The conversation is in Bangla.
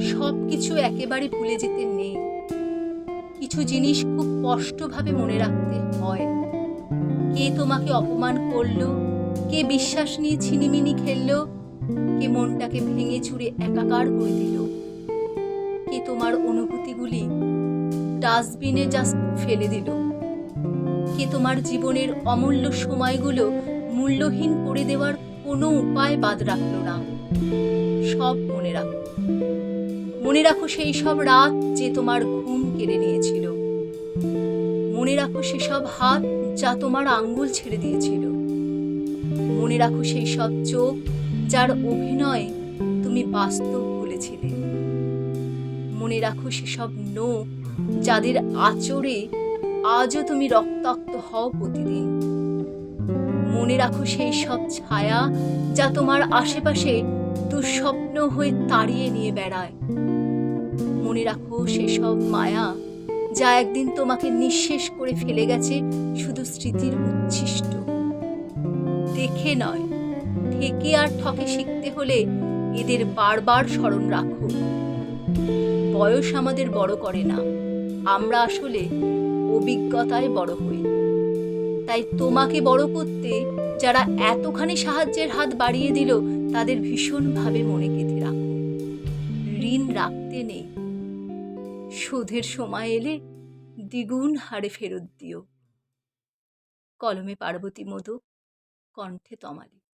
সব কিছু একেবারে ভুলে যেতে নেই। কিছু জিনিস খুব স্পষ্টভাবে মনে রাখতে হয়। কে তোমাকে অপমান করল? কে বিশ্বাস নিয়ে ছিনিমিনি খেললো? কে মনটাকে ভেঙে চুরে একাকার করে দিল? কে তোমার অনুভূতিগুলি ডাস্টবিনে জাস্ট ফেলে দিল? কে তোমার জীবনের অমূল্য সময়গুলো মূল্যহীন করে দেওয়ার কোনো উপায় বাদ রাখল না? সব মনে রাখো। মনে রাখো সেই সব রাত যে তোমার ঘুম কেড়ে নিয়েছিল। মনে রাখো সেসব হাত যা তোমার আঙ্গুল ছেড়ে দিয়েছিল। মনে রাখো সেই সব চোখ যার অভিনয় তুমি বাস্তব বলেছিলে। মনে রাখো সেসব নোখ যাদের আচরে আজও তুমি রক্তাক্ত হও প্রতিদিন। মনে রাখো সেই সব ছায়া যা তোমার আশেপাশে দুঃস্বপ্ন হয়ে তাড়িয়ে নিয়ে বেড়ায়। মনে রাখো, সেসব মায়া যা একদিন তোমাকে নিঃশেষ করে ফেলে গেছে, শুধু স্মৃতির উচ্ছিষ্ট। দেখে নয়, ঠেকে আর ঠকে শিখতে হলে এদের বারবার স্মরণ রাখো। বয়স আমাদের বড় করে না, আমরা আসলে অভিজ্ঞতায় বড় হই। তাই তোমাকে বড় করতে যারা এতখানি সাহায্যের হাত বাড়িয়ে দিল, তাদের ভীষণভাবে মনে গেঁথে রাখো। ঋণ রাখতে নেই। শোধের সময় এলে দ্বিগুণ হারে ফেরত দিও। কলমে পার্বতী মোদক কণ্ঠে তমালি।